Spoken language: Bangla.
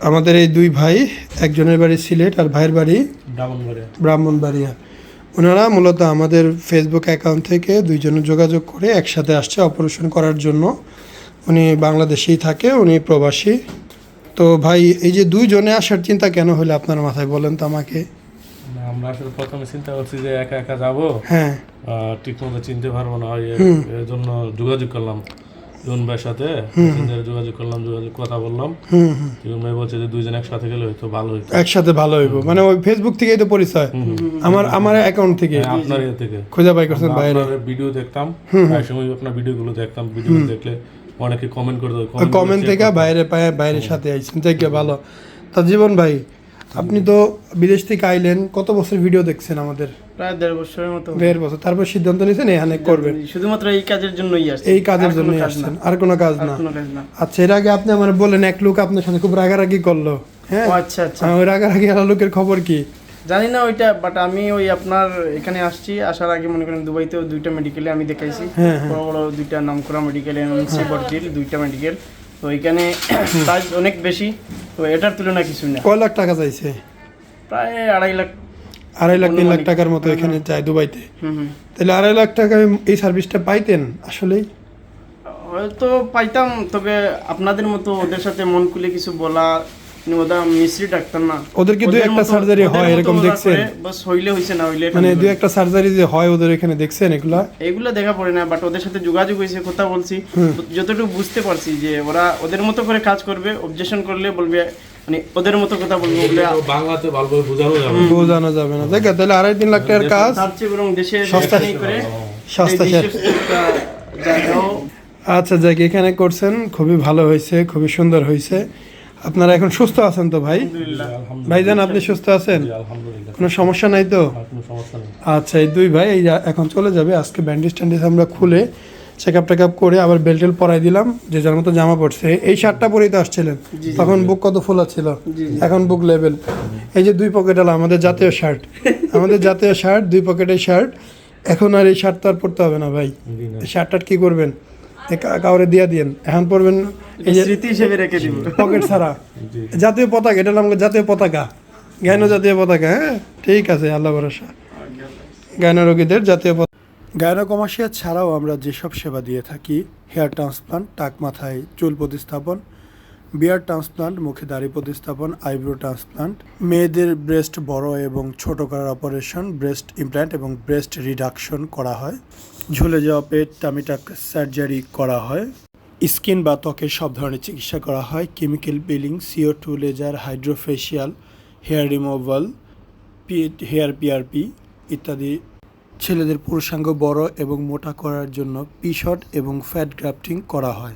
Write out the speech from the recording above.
আমাদের এই দুই ভাই একজনের বাড়ি সিলেট আর ভাইয়ের বাড়ি ব্রাহ্মণবাড়িয়া। ব্রাহ্মণবাড়িয়া। ওনারা মূলত আমাদের ফেসবুক অ্যাকাউন্ট থেকে দুইজনে যোগাযোগ করে একসাথে আসছে অপারেশন করার জন্য। উনি বাংলাদেশেই থাকে উনি প্রবাসী। তো ভাই এই যে দুইজনে আসার চিন্তা কেন হলো আপনার মাথায় বলেন তো আমাকে? আমরা আসলে প্রথমে চিন্তা করছি যে একা একা যাব। হ্যাঁ। ঠিক মতো চিনতে পারব না এই- এর জন্য যোগাযোগ করলাম। ইউন ভাইয়ের সাথে এ যোগাযোগ করলাম যোগাযোগ কথা বললাম। ইউন ভাই বলছে যে দুইজন একসাথে গেলে হয়তো ভালো হইতো। একসাথে ভালো হইব। মানে ওই ফেসবুক থেকেই তো পরিচয়। আমার আমার অ্যাকাউন্ট থেকে। হ্যাঁ, আপনার ইয়ে থেকে। খোঁজা বাই করছেন বাইরে। ভিডিও দেখতাম। প্রায় সময় আপনার ভিডিওগুলো দেখতাম। ভিডিও দেখলে অনেকে কমেন্ট করে দেয় কমেন্ট থেকে বাইরে পায় বাইরের সাথে আইছেন থেকে ভালো। তা জীবন ভাই আপনি তো বিদেশ থেকে আইলেন কত বছর ভিডিও দেখছেন আমাদের? প্রায় দেড় বছরের মতো। দেড় বছর। তারপর সিদ্ধান্ত নিয়েছেন এখানে করবেন? শুধুমাত্র এই কাজের জন্যই আসছে এই কাজের আর জন্য কোনো কাজ আসছেন আর কোনো কাজ না। আচ্ছা এর আগে আপনি আমার বলেন এক লোক আপনার সাথে খুব রাগারাগি করল হ্যাঁ? আচ্ছা আচ্ছা। ওই রাগারাগি লোকের খবর কি? জানি না ওইটা বাট আমি ওই আপনার এখানে আসছি আসার আগে মনে করেন দুবাইতেও দুইটা মেডিকেলে আমি দেখাইছি। হ্যাঁ, হ্যাঁ। বড় বড় দুইটা নামকরা মেডিকেলে এমএনসি বর্জির দুইটা মেডিকেল তো এখানে অনেক বেশি তো এটার তুলনা কিছু না। কয় লাখ টাকা চাইছে? প্রায় আড়াই লাখ আড়াই লাখ তিন লাখ টাকার মতো এখানে চাই দুবাইতে। তাহলে আড়াই লাখ টাকায় এই সার্ভিসটা পাইতেন আসলেই হয়তো পাইতাম তবে আপনাদের মতো ওদের সাথে মন খুলে কিছু বলা মিস্ত্রি ডাক্তার না। ওদের দুই একটা মতো- হয় এরকম দেখছেন? বাস হইলে হইছে না হইলে মানে এখানে একটা সার্জারি যে হয় ওদের এখানে দেখছেন এগুলা? এগুলো দেখা পড়ে না বাট ওদের সাথে যোগাযোগ হয়েছে কথা বলছি। যতটুকু বুঝতে পারছি যে ওরা ওদের মতো করে কাজ করবে অবজেকশন করলে বলবে মানে ওদের মতো কথা বলবে বলে বাংলাতে ভালোভাবে বোঝানো যাবে বোঝানো যাবে না। দেখ তাহলে আড়াই তিন লাখ টাকার কাজ। তার বরং দেশে সস্তা করে সস্তা এই শেষ বিশ্বস্ততা জায়গাও আচ্ছা যাক এখানে করছেন। খুবই ভালো হয়েছে খুবই সুন্দর হয়েছে। আপনারা এখন সুস্থ আছেন তো ভাই? আলহামদুলিল্লাহ ভাইজান আপনি সুস্থ আছেন? কোনো সমস্যা নাই তো? আচ্ছা এই দুই ভাই এই এখন চলে যাবে আজকে ব্যান্ডেজ ট্যান্ডেজ আমরা খুলে চেক আপ টেক আপ করে আবার বেল্টেল পরাই দিলাম যে যার মতো জামা পড়ছে এই শার্টটা পরেই তো আসছিলেন? তখন বুক কত ফোলা ছিল? এখন বুক লেভেল এই যে দুই পকেট আলা আমাদের জাতীয় শার্ট। আমাদের জাতীয় শার্ট দুই পকেটের শার্ট। এখন আর এই শার্ট তো আর পরতে হবে না ভাই। এই শার্টটার কি করবেন? কাউরে দিয়া দিয়েন। এখন পরবেন স্মৃতি হিসেবে রেখে দিব। পকেট ছাড়া। জাতীয় পতাকা এটা আমাদের জাতীয় পতাকা। জ্ঞান জাতীয় পতাকা হ্যাঁ? ঠিক আছে আল্লাহ ভরসা। গায়না রোগীদের জাতীয় পতাকা গায়না কমার্শিয়াল ছাড়াও আমরা যেসব সেবা দিয়ে থাকি হেয়ার ট্রান্সপ্লান্ট টাক মাথায় চুল প্রতিস্থাপন বিয়ার ট্রান্সপ্লান্ট মুখে দাড়ি প্রতিস্থাপন আইব্রো ট্রান্সপ্লান্ট মেয়েদের ব্রেস্ট বড় এবং ছোট করার অপারেশন ব্রেস্ট ইমপ্ল্যান্ট এবং ব্রেস্ট রিডাকশন করা হয়। ঝুলে যাওয়া পেট টামিটাক সার্জারি করা হয়। স্কিন বা ত্বকের সব ধরনের চিকিৎসা করা হয়। Chemical peeling CO two laser, hydrofacial, hair removal hair PRP ইত্যাদি। ছেলেদের পুরুষাঙ্গ বড় এবং মোটা করার জন্য পিশট এবং ফ্যাট গ্রাফটিং করা হয়।